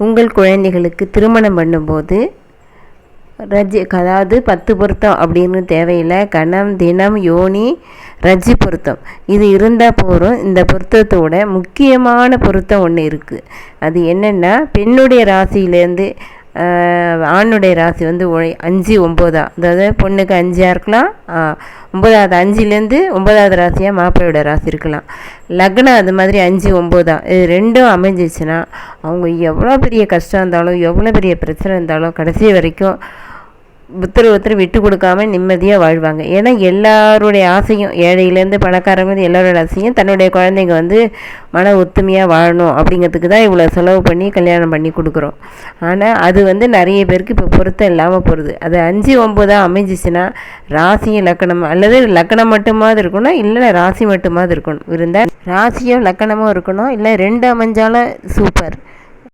உங்கள் குழந்தைகளுக்கு திருமணம் பண்ணும்போது ரஜி அதாவது பத்து பொருத்தம் அப்படின்னு தேவையில்லை. கணம் தினம் யோனி ரஜி பொருத்தம். இது இருந்தால் போதும். இந்த பொருத்தத்தோட முக்கியமான பொருத்தம் ஒன்று இருக்குது அது என்னென்னா பெண்ணுடைய ராசியிலேருந்து ஆணுடைய ராசி வந்து ஒ- அஞ்சு ஒம்போதா. அதாவது பொண்ணுக்கு அஞ்சாக இருக்கலாம். ஒம்பதாவது ஒன்பதாவது அஞ்சுலேருந்து ஒன்பதாவது ராசியாக மாப்பிள்ளையோட ராசி இருக்கலாம். லக்னம் அது மாதிரி அஞ்சு ஒம்போதா. இது ரெண்டும் அமைஞ்சிச்சுன்னா அவங்க எவ்வளோ பெரிய கஷ்டம் இருந்தாலும் எவ்வளோ பெரிய பிரச்சனை இருந்தாலும் கடைசி வரைக்கும் ஒருத்தர் ஒருத்தர் விட்டு கொடுக்காம நிம்மதியாக வாழ்வாங்க. ஏன்னா எல்லாருடைய ஆசையும் ஏழையிலேருந்து பணக்காரங்க எல்லாரோட ஆசையும் தன்னுடைய குழந்தைங்க வந்து மன ஒத்துமையாக வாழணும் அப்படிங்கிறதுக்கு தான் இவ்வளோ செலவு பண்ணி கல்யாணம் பண்ணி கொடுக்குறோம். ஆனால் அது வந்து நிறைய பேருக்கு இப்போ பொருத்தம் இல்லாமல் போகிறது அது அஞ்சு ஒம்போதாக அமைஞ்சிச்சுன்னா ராசியும் லக்கணம் அல்லது லக்கணம் மட்டுமாவது இருக்கணும் இல்லை ராசி மட்டுமாவது இருக்கணும். இருந்தால் ராசியும் லக்கணமும் இருக்கணும் இல்லை ரெண்டு அமைஞ்சாலும் சூப்பர்